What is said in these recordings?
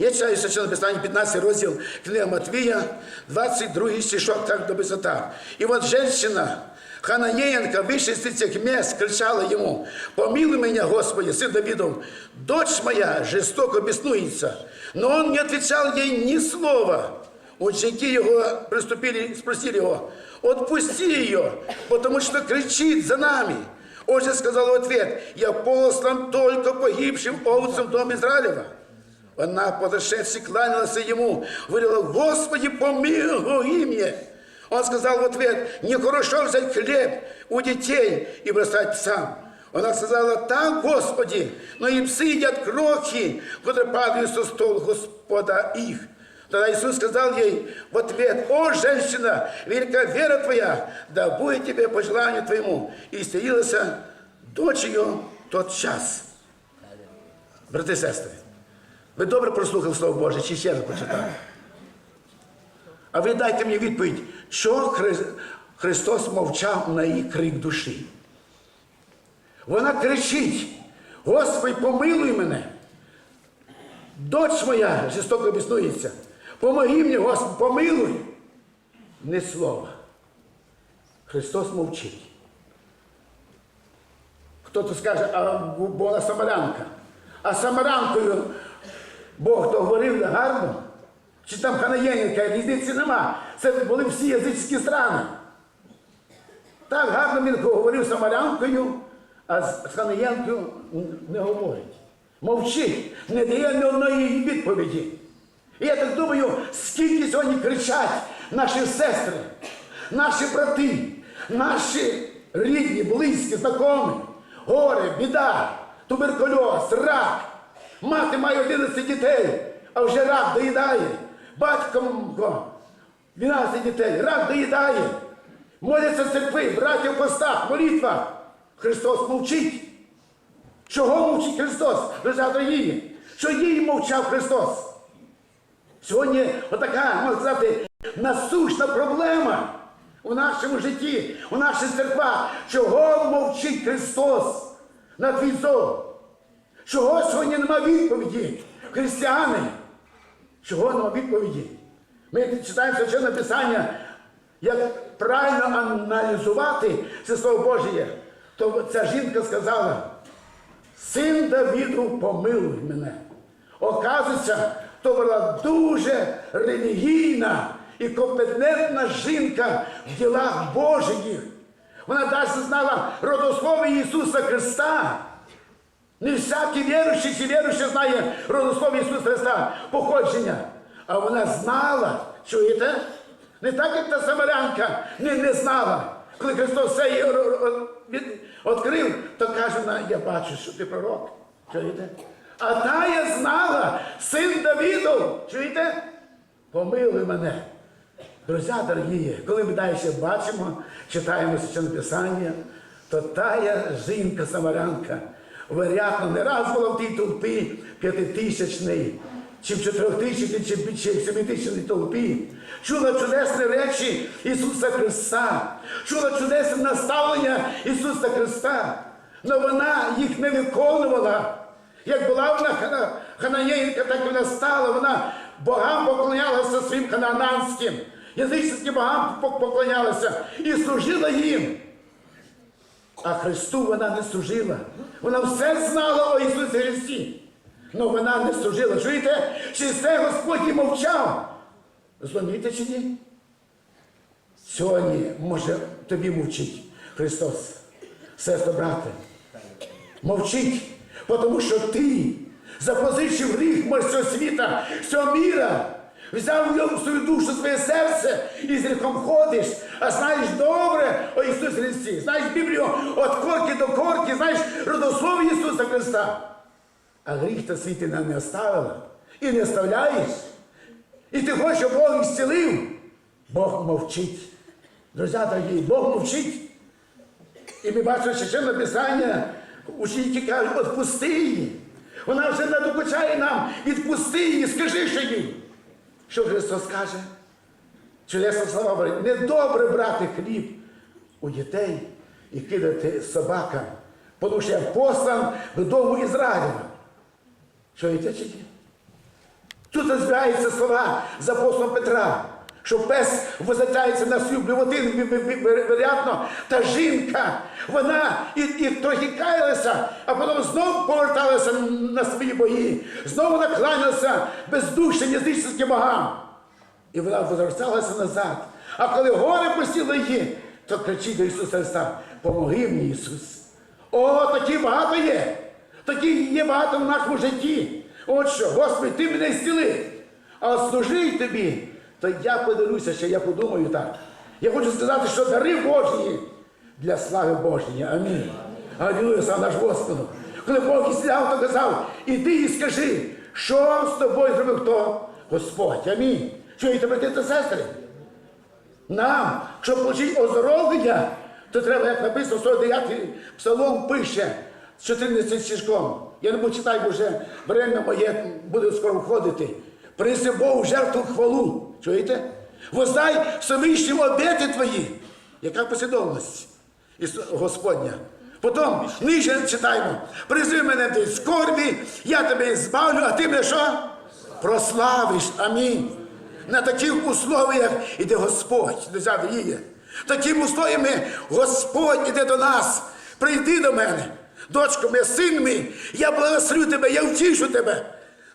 Я читаю священне Писання, 15 розділ книга Матвія, 22 стишок, так до висота. И вот женщина, Ханаеенко, выше из этих мест, кричала ему, «Помилуй меня, Господи, сын Давидов, дочь моя жестоко беснуется». Но он не отвечал ей ни слова. Ученики его приступили и спросили его, «Отпусти ее, потому что кричит за нами». Он же сказал в ответ, «Я послан только погибшим овцам дом Израилева». Она, подошедши, кланялась ему, говорила, «Господи, помилуй мне!» Он сказал в ответ, «Нехорошо взять хлеб у детей и бросать псам». Она сказала, «Так, Господи, но и псы едят крохи, которые падают со стола Господа их». Тогда Иисус сказал ей в ответ, «О, женщина, велика вера твоя, да будет тебе по желанию твоему». И исцелилась дочь ее тот час. Брати і сестри, ви добре прослухали Слово Боже, чи ще раз почитали? А ви дайте мені відповідь, що Хри- Христос мовчав на її крик душі. Вона кричить: Господи, помилуй мене. Дочь моя жорстоко біснується. Помоги мені, Господи, помилуй. Не слова. Христос мовчить. Хто-то скаже, а вона самарянка. А самарянкою Бог то говорив гарно. Чи там Ханаєнка, різниці нема. Це були всі язичські страни. Так гарно він говорив самарянкою, а з з Ханаєнкою не говорить. Мовчить, не дає ні одної відповіді. І я так думаю, скільки сьогодні кричать наші сестри, наші брати, наші рідні, близькі, знайомі, горе, біда, туберкульоз, рак. Мати має 11 дітей, а вже рак доїдає. Батько 12 дітей, рак доїдає. Моляться церкви, браття в постах, молитва. Христос мовчить. Чого мовчить Христос? Друзі дорогі, що їй мовчав Христос? Сьогодні отака, можна сказати, насущна проблема у нашому житті, у нашій церквах. Чого мовчить Христос на твій зов? Чого сьогодні нема відповіді? Християни? Чого нема відповіді? Ми читаємо священне Писання, як правильно аналізувати це Слово Божє, то ця жінка сказала, син Давіду, помилуй мене. Оказується, то була дуже релігійна і компетентна жінка в ділах Божих. Вона навіть знала родослов'я Ісуса Христа. Не всякий віруючий чи віруючий знає родослов'я Ісуса Христа, походження. А вона знала, чуєте? Не так, як та самарянка не, не знала. Коли Христос все від- відкрив, то каже вона, я бачу, що ти пророк. Чуєте? А та я знала, син Давідов, чуєте? Помилуй мене. Друзі дорогі, коли ми далі бачимо, читаємо священне Писання, то тая жінка самарянка, вероятно, не раз була в тій толпі п'ятитисячній, чи в чотирьохтисячній, чи в семитисячній толпі, чула чудесні речі Ісуса Христа, чула чудесне наставлення Ісуса Христа, але вона їх не виконувала. Як була вона хана, ханаєнка, так вона стала, вона богам поклонялася своїм ханананським, язичницьким богам поклонялася і служила їм. А Христу вона не служила. Вона все знала о Ісусі Христі. але вона не служила. Чуєте? Чи це Господь і мовчав? Зломієте чи ні? Сьогодні, може, тобі мовчить Христос, сестро брате. Мовчить, тому що ти запозичив гріх морського світа, всього міра, взяв в свою душу, своє серце і з гріхом ходиш, а знаєш добре о Ісусі Христі, знаєш Біблію від корки до корки, знаєш родослов'я Ісуса Христа. А гріх та світи нам не оставила і не оставляєш. І ти хочеш, щоб Бог зцілив. Бог мовчить. Друзі дорогі, Бог мовчить. І ми бачимо священне Писання, ученики кажуть, відпусти її. Вона вже не докучає нам, відпусти її, скажи що їй. Що Христос каже? Чудесна слова говорить, недобре брати хліб у дітей і кидати собакам, тому що я послан додому Ізраїля. Чуєте чи ні? збираються слова з апостолом Петра, що пес визначається на свою блювотину, вероятно, та жінка, вона і, і трохи каялася, а потім знову поверталася на свої бої, знову накланялася бездушним язичницьким богам. І вона возверталася назад. А коли горе посіло її, то кричить до Ісуса Христа, помоги мені, Ісус. О, такі багато є. Такі є багато в нашому житті. От що, Господи, ти мене зціли. А от служи тобі, то я подивлюся, що я подумаю так. Я хочу сказати, що дари Божі для слави Божої. Амінь. Алілуя, слава наш Господу. Коли Бог ісляв, то казав, іди і скажи, що з тобою зробив хто? Господь. Амінь. Чуєте, брати та сестри? Нам, щоб отримати оздоровлення, то треба, як написано, 49-й псалом пише з 14 стишком. Я не читати, бо вже время моє буде скоро входити. Приси Богу жертву хвалу. Чуєте? Воздай Всевишнім обети твої. Яка послідовність Господня? Потім нижче читаємо. Призви мене до скорбі, я тебе збавлю, а ти мене що? Прославиш. Амінь. На таких условиях іде Господь до Завіє. Такими условиями Господь іде до нас. Прийди до мене, дочко моя, син мій, я благословлю тебе, я втішу тебе.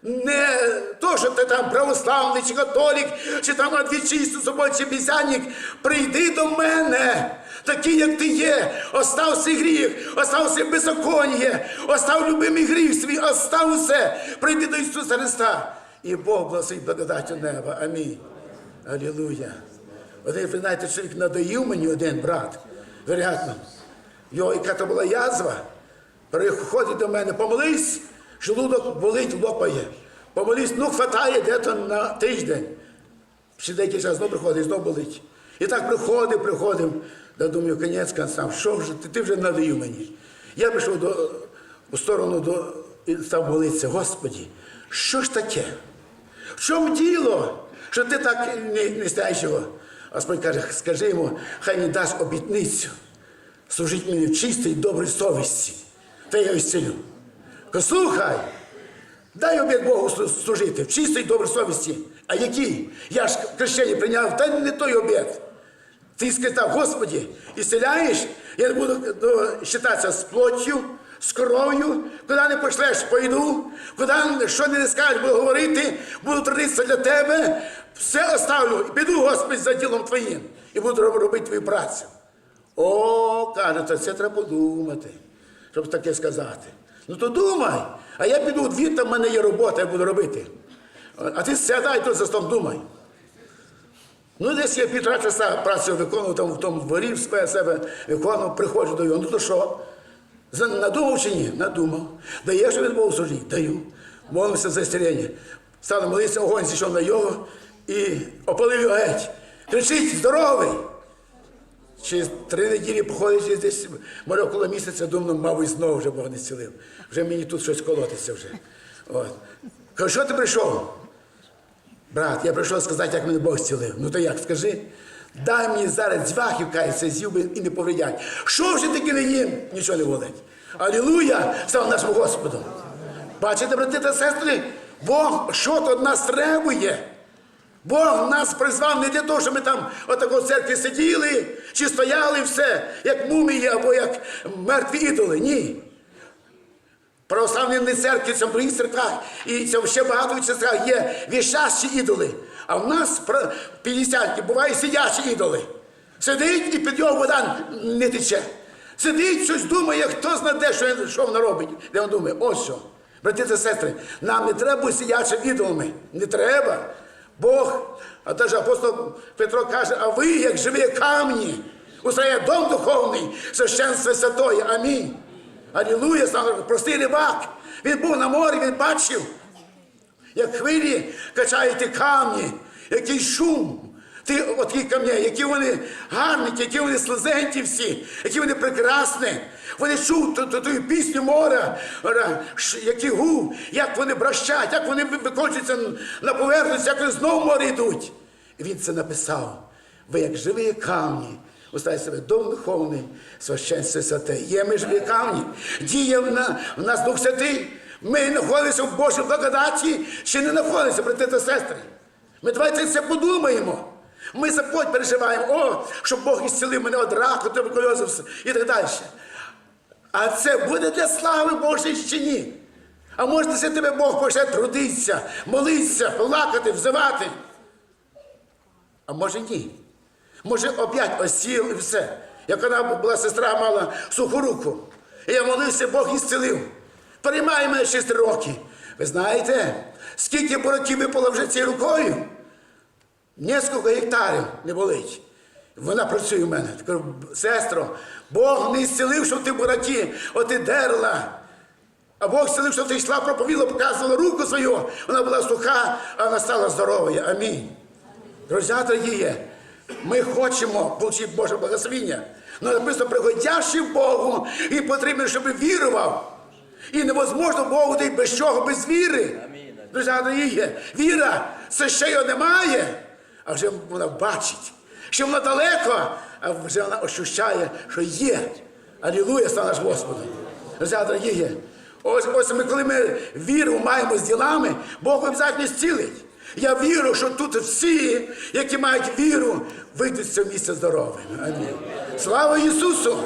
Не то, що ти там православний, чи католік, чи там адвічист, собою, чи пісянник. Прийди до мене, такий, як ти є. Остав свій гріх, остав свій беззаконня, остав любимий гріх свій, остав усе. Прийди до Ісуса Христа. І Бог благословить благодаттю неба. Амінь. Алілуя. Один, ви знаєте, чоловік надоїв мені один брат, вероятно. Його яка то була язва. Приходить до мене, помолись, желудок болить, лопає. Помолись, ну хватає де-то на тиждень. Ще деякий час знову приходить, знову болить. І так приходив, приходив. Да думаю, кінець концам, що вже ти, ти вже надоїв мені. Я пішов до, у сторону до, і став молитися, Господі, що ж таке? В чому діло, що ти так не, не стаєш його? Господь каже, скажи йому, хай не дасть обітницю. Служить мені в чистій добрій совісті. Та я. Кажу, Слухай, дай обід Богу служити в чистій добрій совісті. А який? Я ж хрещення прийняв, та не той обід. Ти сказав, Господі, ісцеляєш, я не буду ну, считатися з плоттю, з кров'ю, куди не пошлеш, пойду, куди що не скажеш, буду говорити, буду трудитися для тебе, все оставлю і піду, Господь, за ділом твоїм, і буду робити твою працю. О, каже, це треба подумати, щоб таке сказати. Ну то думай, а я піду двір, там в мене є робота, я буду робити. А ти сядай тут за столом, думай. Ну, десь я півтора часа працю виконував там в тому дворі, в себе- виконував, приходжу до його. Ну то що? Надумав чи ні? Надумав. Даєш від Богу служити? Даю. Молимося за зцілення. Стали молитися, огонь зійшов на його і опалив його геть. Кричить, здоровий! Через три неділі походить через десь може около місяця, думаю, мабуть, знову вже Бог не зцілив. Вже мені тут щось колотиться вже. Кажу, що ти прийшов? Брат, я прийшов сказати, як мене Бог зцілив. Ну то як, скажи? Дай мені зараз дзвахів, кається, з'їв би і не повредять. Що вже таки не їм? Нічого не болить. Алілуя! Слава нашому Господу! Бачите, брати та сестри, Бог що то нас требує. Бог нас призвав не для того, щоб ми там отако в церкві сиділи чи стояли все, як мумії або як мертві ідоли. Ні. Православні не церкви, це в других церквах, і це ще багато в церквах є вішащі ідоли. А в нас в п'ятдесятки бувають сидячі ідоли. Сидить і під його вода не тече. Сидить, щось думає, хто знає, де, що, що вона робить. Де він думає, ось що. Брати та сестри, нам не треба бути сидячими ідолами. Не треба. Бог, а теж апостол Петро каже, а ви, як живі камні, устає дом духовний, священство святое. Амінь. Алілуя, простий рибак. Він був на морі, він бачив, як хвилі качають камні, який шум. Ті откі камні, які вони гарні, які вони слезенті всі, які вони прекрасні. Вони чують ту, ту, ту пісню моря, які гу, як вони бращать, як вони ви- викочуються на поверхність, як вони знову море йдуть. І він це написав. Ви як живі камні, Устай себе дом духовний, священство святе. Є ми живі камні. Діє в, на, в нас Дух Святий. Ми знаходимося в Божій благодаті, чи не знаходимося, брати та сестри. Ми давайте це подумаємо. Ми за плоть переживаємо, о, щоб Бог ісцелив мене від раку, туберкульозу і так далі. А це буде для слави Божої чи ні? А може це тебе Бог почне трудитися, молитися, плакати, взивати? А може ні. Може опять осіл і все. Як вона була сестра, мала суху руку. І я молився, Бог ісцелив. Переймає мене 6 років. Ви знаєте, скільки боротів випало вже цією рукою? Несколько гектарів не болить. Вона працює в мене. Кажу, сестро, Бог не зцілив, щоб ти в бороті, от ти дерла. А Бог зцілив, щоб ти йшла, проповіла, показувала руку свою. Вона була суха, а вона стала здоровою. Амінь. Друзі, дорогі, ми хочемо отримати Боже благословення. Але написано, приходящий в Богу, і потрібно, щоб вірував. І невозможно Богу дати без чого, без віри. Друзі, дорогі, віра, це ще його немає, а вже вона бачить. Ще вона далеко, а вже вона ощущає, що є. Алілуя, слава наш Господу. Друзі, дорогі, ось, ось ми, коли ми віру маємо з ділами, Бог обов'язково зцілить. Я вірю, що тут всі, які мають віру, вийдуть з цього місця здоровими. Амінь. Слава Ісусу!